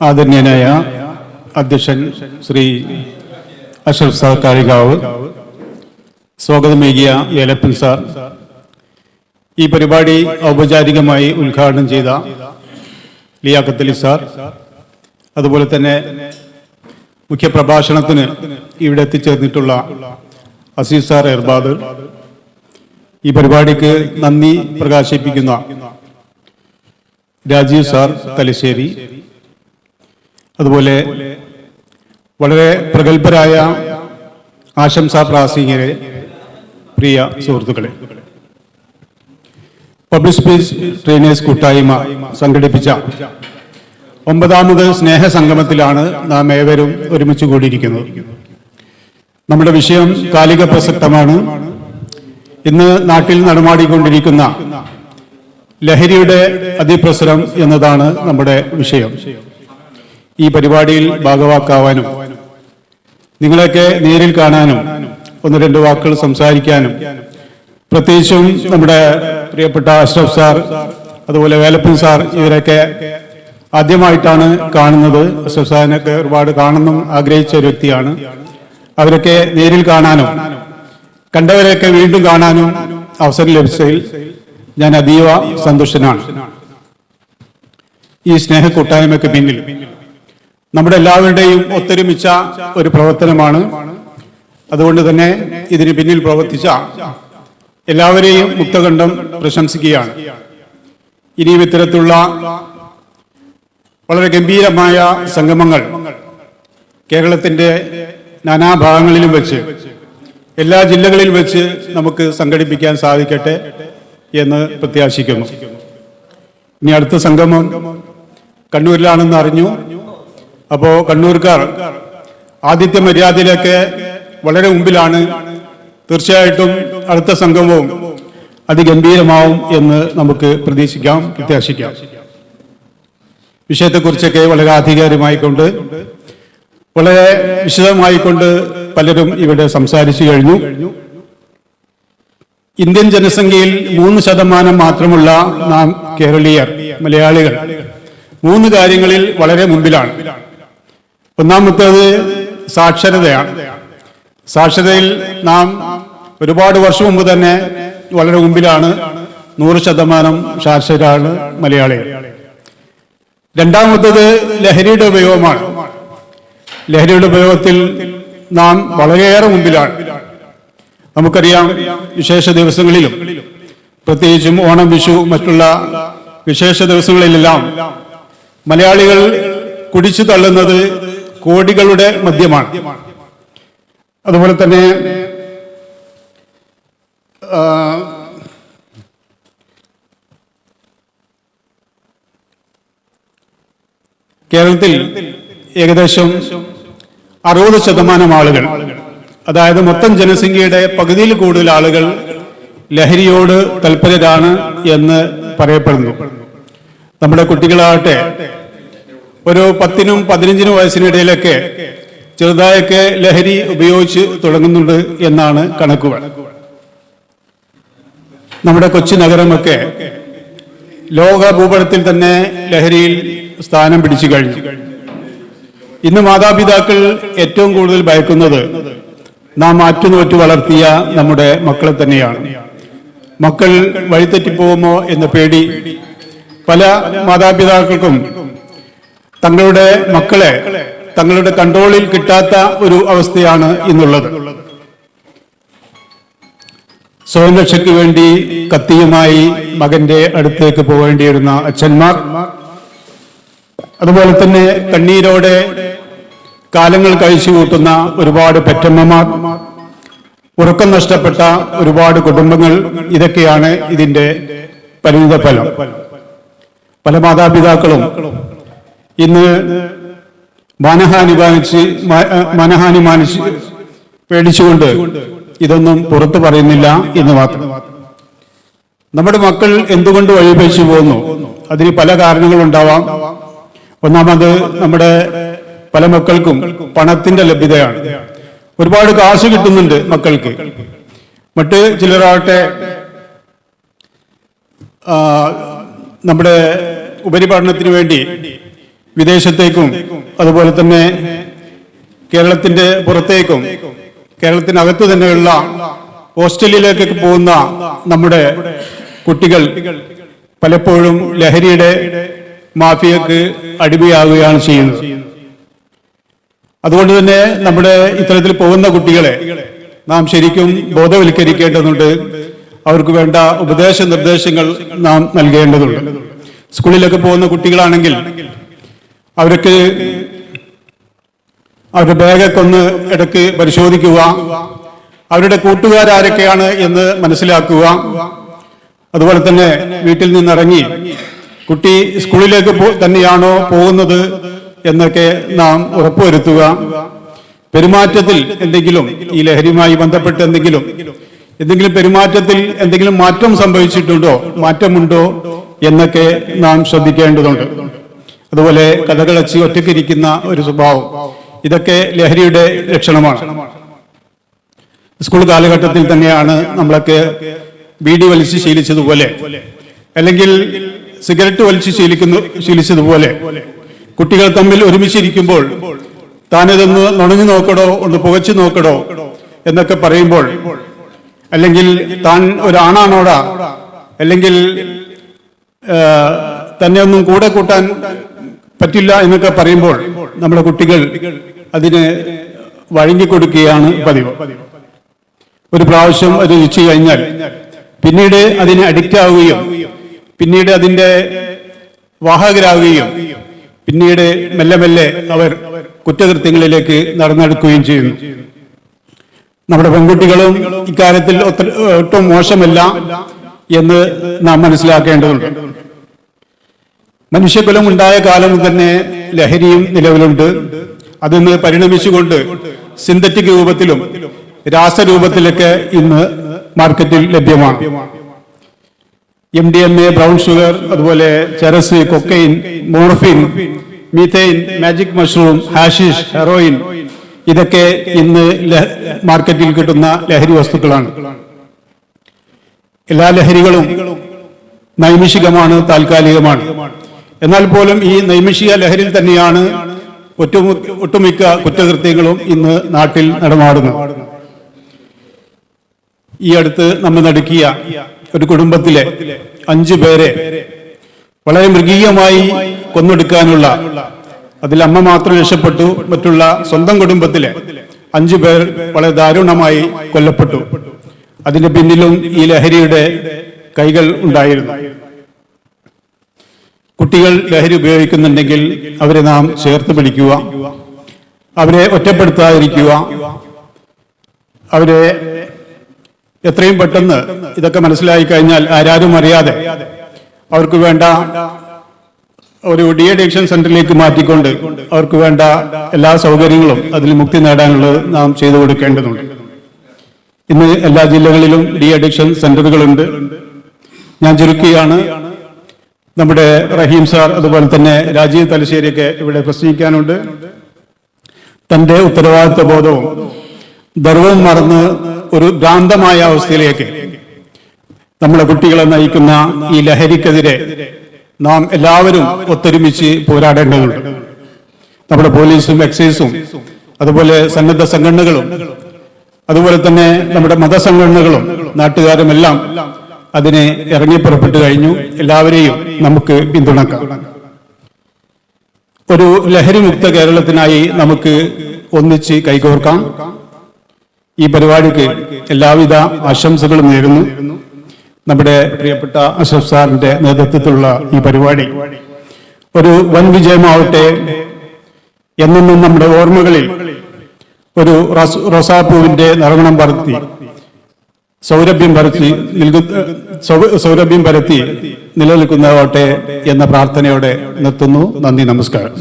ആദരണീയനായ അധ്യക്ഷൻ ശ്രീ അഷറഫ് സാർ കാളികാവ് സ്വാഗതമേകിയ ഏലപ്പൻ സാർ. ഈ പരിപാടി ഔപചാരികമായി ഉദ്ഘാടനം ചെയ്ത ലിയാഖത്തലി സാർ അതുപോലെ തന്നെ മുഖ്യപ്രഭാഷണത്തിന് ഇവിടെ എത്തിച്ചേർന്നിട്ടുള്ള അസീസ് സാർ എർബാദ്. ഈ പരിപാടിക്ക് നന്ദി പ്രകാശിപ്പിക്കുന്ന രാജീവ് സാർ തലശ്ശേരി. അതുപോലെ വളരെ പ്രഗത്ഭരായ ആശംസാ പ്രാസീകരെ പ്രിയ സുഹൃത്തുക്കളെ. പബ്ലിക് സ്പീച്ച് ട്രെയിനേഴ്സ് കൂട്ടായ്മ സംഘടിപ്പിച്ച ഒമ്പതാമത് സ്നേഹ സംഗമത്തിലാണ് നാം ഏവരും ഒരുമിച്ച് കൂടിയിരിക്കുന്നത്. നമ്മുടെ വിഷയം കാലിക പ്രസക്തമാണ്. ഇന്ന് നാട്ടിൽ നടമാടിക്കൊണ്ടിരിക്കുന്ന ലഹരിയുടെ അതിപ്രസരം എന്നതാണ് നമ്മുടെ വിഷയം. ഈ പരിപാടിയിൽ ഭാഗവാക്കാവാനും നിങ്ങളെയൊക്കെ നേരിൽ കാണാനും ഒന്ന് രണ്ട് വാക്കുകൾ സംസാരിക്കാനും പ്രത്യേകിച്ചും നമ്മുടെ പ്രിയപ്പെട്ട അഷ്റഫ് സാർ അതുപോലെ വേലപ്പൻ സാർ ഇവരൊക്കെ ആദ്യമായിട്ടാണ് കാണുന്നത്. അഷ്റഫ് സാറിനൊക്കെ ഒരുപാട് കാണണം ആഗ്രഹിച്ച ഒരു വ്യക്തിയാണ്. അവരൊക്കെ നേരിൽ കാണാനും കണ്ടവരെയൊക്കെ വീണ്ടും കാണാനും അവസരം ലഭിച്ചതിൽ ഞാൻ അതീവ സന്തുഷ്ടനാണ്. ഈ സ്നേഹ കൂട്ടായ്മയ്ക്ക് പിന്നിൽ നമ്മുടെ എല്ലാവരുടെയും ഒത്തൊരുമിച്ച ഒരു പ്രവർത്തനമാണ്. അതുകൊണ്ട് തന്നെ ഇതിന് പിന്നിൽ പ്രവർത്തിച്ച എല്ലാവരെയും മുക്തകണ്ഠം പ്രശംസിക്കുകയാണ്. ഇനിയും ഇത്തരത്തിലുള്ള വളരെ ഗംഭീരമായ സംഗമങ്ങൾ കേരളത്തിന്റെ നാനാഭാഗങ്ങളിലും വെച്ച് എല്ലാ ജില്ലകളിൽ വെച്ച് നമുക്ക് സംഘടിപ്പിക്കാൻ സാധിക്കട്ടെ എന്ന് പ്രത്യാശിക്കുന്നു. ഇനി അടുത്ത സംഗമം കണ്ണൂരിലാണെന്ന് അറിഞ്ഞു. അപ്പോ കണ്ണൂർക്കാർ ആദ്യത്തെ മര്യാദയിലൊക്കെ വളരെ മുമ്പിലാണ് തീർച്ചയായിട്ടും അടുത്ത സംഗമവും അതിഗംഭീരമാവും എന്ന് നമുക്ക് പ്രതീക്ഷിക്കാം പ്രത്യാശിക്കാം. വിഷയത്തെക്കുറിച്ചൊക്കെ വളരെ ആധികാരികമായിക്കൊണ്ട് വളരെ വിശദമായിക്കൊണ്ട് പലരും ഇവിടെ സംസാരിച്ചു കഴിഞ്ഞു. ഇന്ത്യൻ ജനസംഖ്യയിൽ മൂന്ന് ശതമാനം മാത്രമുള്ള നാം കേരളീയർ മലയാളികൾ. മൂന്ന് കാര്യങ്ങളിൽ വളരെ മുമ്പിലാണ്. ഒന്നാമത്തേത് സാക്ഷരതയാണ്. സാക്ഷരതയിൽ നാം ഒരുപാട് വർഷം മുമ്പ് തന്നെ വളരെ മുമ്പിലാണ് നൂറ് ശതമാനം സാക്ഷരരാണ് മലയാളികൾ രണ്ടാമത്തത് ലഹരിയുടെ ഉപയോഗമാണ്. ലഹരിയുടെ ഉപയോഗത്തിൽ നാം വളരെയേറെ മുമ്പിലാണ്. നമുക്കറിയാം വിശേഷ ദിവസങ്ങളിലും പ്രത്യേകിച്ചും ഓണം വിഷു മറ്റുള്ള വിശേഷ ദിവസങ്ങളിലെല്ലാം മലയാളികൾ കുടിച്ചു തള്ളുന്നത് കോടികളുടെ മദ്യമാണ്. അതുപോലെ തന്നെ കേരളത്തിൽ ഏകദേശം അറുപത് ശതമാനം ആളുകൾ അതായത് മൊത്തം ജനസംഖ്യയുടെ പകുതിയിൽ കൂടുതൽ ആളുകൾ ലഹരിയോട് തൽപരരാണ് എന്ന് പറയപ്പെടുന്നു. നമ്മുടെ കുട്ടികളാകട്ടെ ഒരു പത്തിനും പതിനഞ്ചിനും വയസ്സിനിടയിലൊക്കെ ചെറുതായൊക്കെ ലഹരി ഉപയോഗിച്ച് തുടങ്ങുന്നുണ്ട് എന്നാണ് കണക്കുകൾ. നമ്മുടെ കൊച്ചി നഗരമൊക്കെ ലോക ഭൂപടത്തിൽ തന്നെ ലഹരിയിൽ സ്ഥാനം പിടിച്ചു കഴിഞ്ഞു. ഇന്ന് മാതാപിതാക്കൾ ഏറ്റവും കൂടുതൽ ഭയക്കുന്നത് നാം ആറ്റുനോറ്റ് വളർത്തിയ നമ്മുടെ മക്കളെ തന്നെയാണ്. മക്കൾ വഴിതെറ്റിപ്പോകുമോ എന്ന പേടി പല മാതാപിതാക്കൾക്കും തങ്ങളുടെ മക്കളെ തങ്ങളുടെ കൺട്രോളിൽ കിട്ടാത്ത ഒരു അവസ്ഥയാണ് ഇന്നുള്ളത്. സ്വയം രക്ഷയ്ക്ക് വേണ്ടി കത്തിയുമായി മകന്റെ അടുത്തേക്ക് പോകേണ്ടിയിരുന്ന അച്ഛന്മാർ അതുപോലെ തന്നെ കണ്ണീരോടെ കാലങ്ങൾ കഴിച്ചു കൂട്ടുന്ന ഒരുപാട് പെറ്റമ്മമാർ ഉറക്കം നഷ്ടപ്പെട്ട ഒരുപാട് കുടുംബങ്ങൾ ഇതൊക്കെയാണ് ഇതിന്റെ പരിണിത ഫലം പല മാതാപിതാക്കളും ഇന്ന് മനഹാനി മാനിച്ച് മനഹാനി മാനിച്ച് പേടിച്ചുകൊണ്ട് ഇതൊന്നും പുറത്തു പറയുന്നില്ല എന്ന് മാത്രം. നമ്മുടെ മക്കൾ എന്തുകൊണ്ട് വഴിപഴിച്ചു പോകുന്നു? അതിന് പല കാരണങ്ങളുണ്ടാവാം. ഒന്നാമത് നമ്മുടെ പല മക്കൾക്കും പണത്തിന്റെ ലഭ്യതയാണ്. ഒരുപാട് കാശ് കിട്ടുന്നുണ്ട് മക്കൾക്ക്. മറ്റ് ചിലരാകട്ടെ നമ്മുടെ ഉപരിപഠനത്തിന് വേണ്ടി വിദേശത്തേക്കും അതുപോലെ തന്നെ കേരളത്തിന്റെ പുറത്തേക്കും കേരളത്തിനകത്ത് തന്നെയുള്ള ഹോസ്റ്റലിലേക്കൊക്കെ പോകുന്ന നമ്മുടെ കുട്ടികൾ പലപ്പോഴും ലഹരിയുടെ മാഫിയക്ക് അടിമയാകുകയാണ് ചെയ്യുന്നത്. അതുകൊണ്ട് തന്നെ നമ്മുടെ ഇത്തരത്തിൽ പോകുന്ന കുട്ടികളെ നാം ശരിക്കും ബോധവൽക്കരിക്കേണ്ടതുണ്ട്. അവർക്ക് വേണ്ട ഉപദേശ നിർദ്ദേശങ്ങൾ നാം നൽകേണ്ടതുണ്ട്. സ്കൂളിലൊക്കെ പോകുന്ന കുട്ടികളാണെങ്കിൽ അവർക്ക് അവരുടെ ബാഗൊക്കെ ഒന്ന് ഇടയ്ക്ക് പരിശോധിക്കുക. അവരുടെ കൂട്ടുകാരാരൊക്കെയാണ് എന്ന് മനസ്സിലാക്കുക. അതുപോലെ തന്നെ വീട്ടിൽ നിന്നിറങ്ങി കുട്ടി സ്കൂളിലേക്ക് തന്നെയാണോ പോകുന്നത് എന്നൊക്കെ നാം ഉറപ്പുവരുത്തുക. പെരുമാറ്റത്തിൽ എന്തെങ്കിലും ഈ ലഹരിയുമായി ബന്ധപ്പെട്ട് എന്തെങ്കിലും എന്തെങ്കിലും പെരുമാറ്റത്തിൽ എന്തെങ്കിലും മാറ്റം സംഭവിച്ചിട്ടുണ്ടോ? മാറ്റമുണ്ടോ? എന്നൊക്കെ നാം ശ്രദ്ധിക്കേണ്ടതുണ്ട്. അതുപോലെ കഥകളച്ചി ഒറ്റയ്ക്കിരിക്കുന്ന ഒരു സ്വഭാവം. ഇതൊക്കെ ലഹരിയുടെ ലക്ഷണമാണ്. സ്കൂൾ കാലഘട്ടത്തിൽ തന്നെയാണ് നമ്മളൊക്കെ ബീഡി വലിച്ച് ശീലിച്ചതുപോലെ അല്ലെങ്കിൽ സിഗരറ്റ് വലിച്ച് ശീലിക്കുന്നു ശീലിച്ചതുപോലെ. കുട്ടികൾ തമ്മിൽ ഒരുമിച്ചിരിക്കുമ്പോൾ താനിതൊന്ന് നുണഞ്ഞു നോക്കടോ ഒന്ന് പുകച്ചു നോക്കടോ എന്നൊക്കെ പറയുമ്പോൾ അല്ലെങ്കിൽ താൻ ഒരാണാണോടാ അല്ലെങ്കിൽ തന്നെ ഒന്നും കൂടെ കൂട്ടാൻ പറ്റില്ല എന്നൊക്കെ പറയുമ്പോൾ നമ്മുടെ കുട്ടികൾ അതിന് വഴങ്ങിക്കൊടുക്കുകയാണ് പതിവ്. ഒരു പ്രാവശ്യം അത് രുചിച്ചു കഴിഞ്ഞാൽ പിന്നീട് അതിന് അഡിക്റ്റ് ആവുകയും പിന്നീട് അതിന്റെ വാഹകരാകുകയും പിന്നീട് മെല്ലെ മെല്ലെ അവർ കുറ്റകൃത്യങ്ങളിലേക്ക് നടന്നെടുക്കുകയും ചെയ്യുന്നു നമ്മുടെ പെൺകുട്ടികളും ഇക്കാര്യത്തിൽ ഒട്ടും മോശമല്ല എന്ന് നാം മനസ്സിലാക്കേണ്ടതുണ്ട്. മനുഷ്യകുലം ഉണ്ടായ കാലം തന്നെ ലഹരിയും നിലവിലുണ്ട്. അതിന്ന് പരിണമിച്ചുകൊണ്ട് സിന്തറ്റിക് രൂപത്തിലും രാസരൂപത്തിലൊക്കെ ഇന്ന് മാർക്കറ്റിൽ ലഭ്യമാണ്. M D M A brown sugar അതുപോലെ charas cocaine morphine methane magic mushroom hashish heroin ഇതൊക്കെ ഇന്ന് മാർക്കറ്റിൽ കിട്ടുന്ന ലഹരി വസ്തുക്കളാണ്. എല്ലാ ലഹരികളും നൈമിഷികമാണ് താൽക്കാലികമാണ്. എന്നാൽ പോലും ഈ നൈമിഷിക ലഹരിയിൽ തന്നെയാണ് ഒട്ടുമു- ഒട്ടുമിക്ക കുറ്റകൃത്യങ്ങളും ഇന്ന് നാട്ടിൽ നടമാടുന്നു ഈ അടുത്ത് നമ്മൾ നടുക്കിയ ഒരു കുടുംബത്തിലെ അഞ്ചു പേരെ വളരെ മൃഗീയമായി കൊന്നൊടുക്കാനുള്ള അതിൽ അമ്മ മാത്രം രക്ഷപ്പെട്ടു മറ്റുള്ള സ്വന്തം കുടുംബത്തിലെ അഞ്ചു പേർ വളരെ ദാരുണമായി കൊല്ലപ്പെട്ടു. അതിന്റെ പിന്നിലും ഈ ലഹരിയുടെ കൈകൾ ഉണ്ടായിരുന്നു. കുട്ടികൾ ലഹരി ഉപയോഗിക്കുന്നുണ്ടെങ്കിൽ അവരെ നാം ചേർത്ത് പിടിക്കുക. അവരെ ഒറ്റപ്പെടുത്താതിരിക്കുക. അവരെ എത്രയും പെട്ടെന്ന് ഇതൊക്കെ മനസ്സിലായി കഴിഞ്ഞാൽ ആരാരും അറിയാതെ അവർക്ക് വേണ്ട ഒരു ഡി അഡിക്ഷൻ സെന്ററിലേക്ക് മാറ്റിക്കൊണ്ട് അവർക്ക് വേണ്ട എല്ലാ സൗകര്യങ്ങളും അതിൽ മുക്തി നേടാനുള്ളത് നാം ചെയ്തു കൊടുക്കേണ്ടതുണ്ട്. ഇന്ന് എല്ലാ ജില്ലകളിലും ഡി അഡിക്ഷൻ സെന്ററുകളുണ്ട്. ഞാൻ ചുരുക്കുകയാണ് നമ്മുടെ റഹീം സാർ അതുപോലെ തന്നെ രാജീവ് തലശ്ശേരിയൊക്കെ ഇവിടെ പ്രസംഗിക്കാനുണ്ട്. തന്റെ ഉത്തരവാദിത്വ ബോധവും ഗർവവും മറന്ന് ഒരു ഭ്രാന്തമായ അവസ്ഥയിലേക്ക് നമ്മുടെ കുട്ടികളെ നയിക്കുന്ന ഈ ലഹരിക്കെതിരെ നാം എല്ലാവരും ഒത്തൊരുമിച്ച് പോരാടേണ്ടതുണ്ട്. നമ്മുടെ പോലീസും എക്സൈസും അതുപോലെ സന്നദ്ധ സംഘടനകളും അതുപോലെ തന്നെ നമ്മുടെ മതസംഘടനകളും നാട്ടുകാരും എല്ലാം അതിനെ ഇറങ്ങി പുറപ്പെട്ടു കഴിഞ്ഞു. എല്ലാവരെയും നമുക്ക് പിന്തുണക്കാം. ഒരു ലഹരിമുക്ത കേരളത്തിനായി നമുക്ക് ഒന്നിച്ച് കൈകോർക്കാം. ഈ പരിപാടിക്ക് എല്ലാവിധ ആശംസകളും നേരുന്നു. നമ്മുടെ പ്രിയപ്പെട്ട അഷഫ് സാറിന്റെ നേതൃത്വത്തിലുള്ള ഈ പരിപാടി ഒരു വൻ വിജയമാവട്ടെ എന്നും നമ്മുടെ ഓർമ്മകളിൽ ഒരു റൊസാപ്പൂവിന്റെ നറുമണം പരത്തി സൗരഭ്യം പരത്തി സൗരഭ്യം പരത്തി നിലനിൽക്കുന്നതാവട്ടെ എന്ന പ്രാർത്ഥനയോടെ നിർത്തുന്നു. നന്ദി നമസ്കാരം.